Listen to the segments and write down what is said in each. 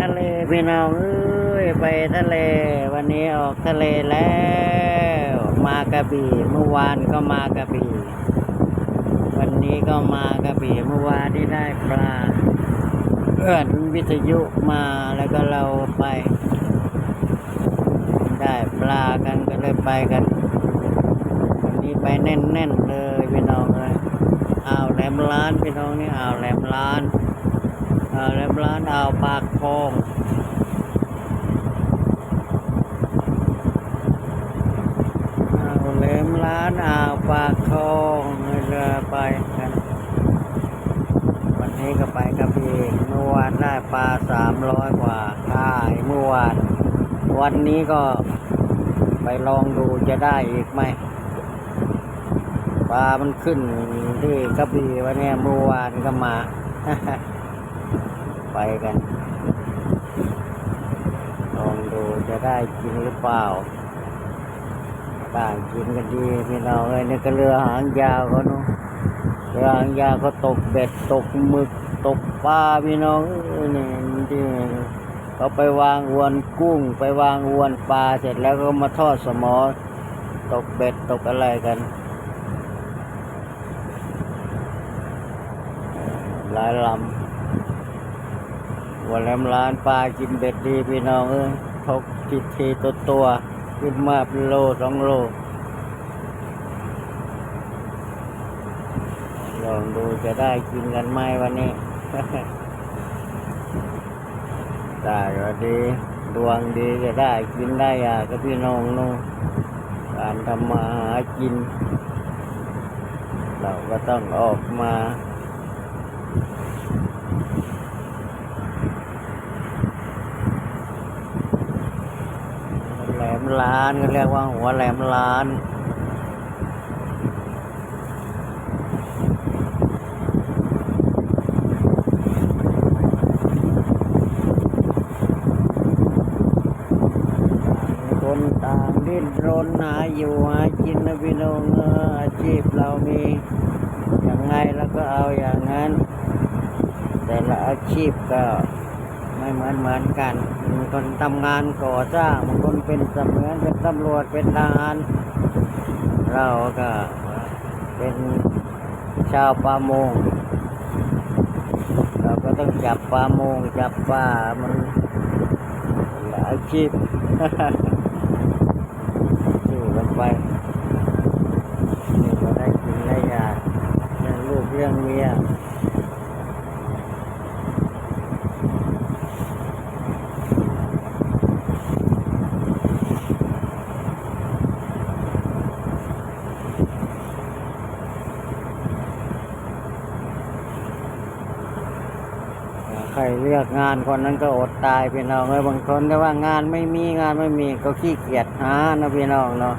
ทะเลพี่น้องเอ้ยไปทะเล วันนี้ออกทะเลแล้ว มากระบี่เมื่อวานก็มากระบี่ วันนี้ก็มากระบี่เมื่อวานที่ได้ปลาเอื้อนวิทยุมาแล้วก็เราไป ได้ปลากันก็เลยไปกัน วันนี้ไปแน่นๆเลยพี่น้องเลยอ่าวแหลมล้านพี่น้องนี่อ่าวแหลมล้านอ่าว แหลมล้านอ่าวปากคลองแหลมร้านอ่าวปากคลองเรือไปกัน วันนี้ก็ไปกระบี่เมื่อวานได้ปลาสามร้อยกว่าได้เมื่อวาน วันนี้ก็ไปลองดูจะได้อีกไหมปลามันขึ้นที่กระบี่วันนี้เมื่อวานก็มา ไปกัน ลองดูจะได้กินหรือเปล่าได้กินกันดีพี่น้องเอ้ยนี่ก็เรือหางยาวเขาเนาะเรือหางยาวเขาตกเบ็ดตกหมึกตกปลาพี่น้องเอ้ยนี่ที่เขาไปวางอวนกุ้ง ไปวางอวนปลาเสร็จแล้วก็มาทอดสมอ ตกเบ็ดตกอะไรกัน หลายลำ วันแลมล้านปลากินเบ็ดดีพี่น้องเอ้ยทกทีทีตัวตัวขึ้นมาเป็นโลสองโลลองดูจะได้กินกันไหมวันนี้ได้ก็ดี ดวงดีจะได้กินได้อยากับพี่น้องนู่นการทำมาหากิน เราก็ต้องออกมา แหล มล้านก็เรียกว่าหัวแหลมล้าน คนต่างดิ้นรนหาอยู่หากินนะพี่น้องอออาชีพเรามีอย่างไงแล้วก็เอาอย่างนั้น แต่ละอาชีพก็ ไม่เหมือนเหมือนกันบางคนทำงานก่อสร้างบางคนเป็นเสมือนเป็นตำรวจเป็นทหารเราก็เป็นชาวประมงเราก็ต้องจับปลามงจับปลามันหลายอาชีพสู้กันไปนี่ก็ได้กินได้ยาเรื่องลูกเรื่องเมีย เลือกงานคนนั้นก็อดตายพี่น้องเลยบางคนก็ว่างานไม่มีงานไม่มีก็ขี้เกียจหานะพี่น้องเนาะ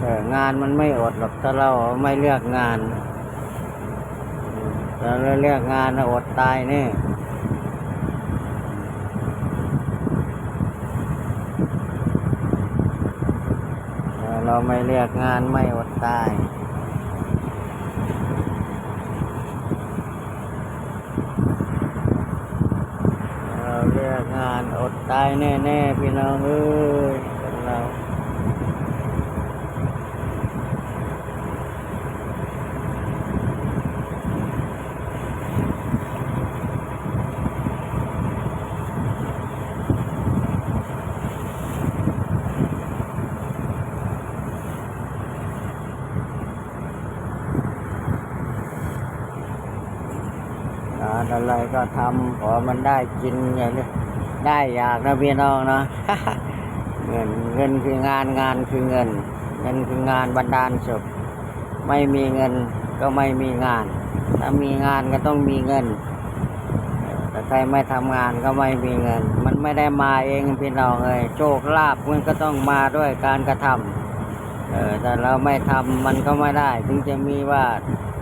เอองานมันไม่อดหรอกถ้าเราไม่เลือกงานเราเลือกงานนะอดตายนี่เราไม่เลือกงานไม่อดตาย เราเรียก งานอดตายแน่ๆพี่น้องเอ้ยเป็นเรางานอะไรก็ทำขอมันได้กินอย่างนี้ ได้อยากนะพี่น้องเนาะเงินเงินคืองานงานคือเงิน เงินคืองานบันดาลสุขไม่มีเงินก็ไม่มีงาน ถ้ามีงานก็ต้องมีเงินแต่ใครไม่ทำงานก็ไม่มีเงิน มันไม่ได้มาเองพี่น้องเลยโชคลาภมันก็ต้องมาด้วยการกระทำเออแต่เราไม่ทำมันก็ไม่ได้ ถึงจะมีว่า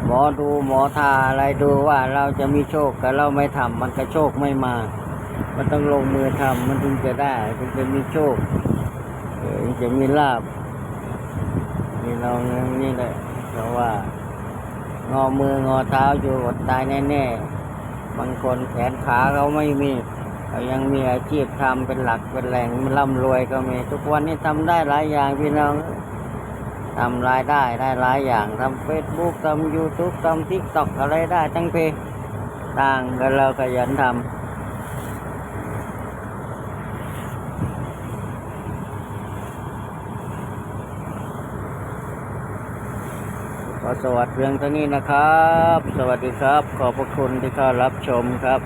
หมอดูหมอทาอะไรดูว่าเราจะมีโชคแต่เราไม่ทำมันก็โชคไม่มา มันต้องลงมือทำมันถึงจะได้ถึงจะมีโชคถึงจะมีลาบนี่เรานี่แหละเพราะว่า งอมืองอเท้าอยู่อดตายแน่ๆบางคนแขนขาเขาไม่มีเขายังมีอาชีพทำเป็นหลักเป็นแหล่งร่ำรวยก็มีทุกวันนี้ทำได้หลายอย่างพี่น้องทำรายได้ได้หลายอย่างทำเฟซบุ๊กทำยูทูบทำทิกตอกอะไรได้ทั้งเพลงต่างกันเราขยันทำ ขอสวัสดีเรื่องเท่านี้นะครับ สวัสดีครับ ขอบพระคุณที่เข้ารับชมครับ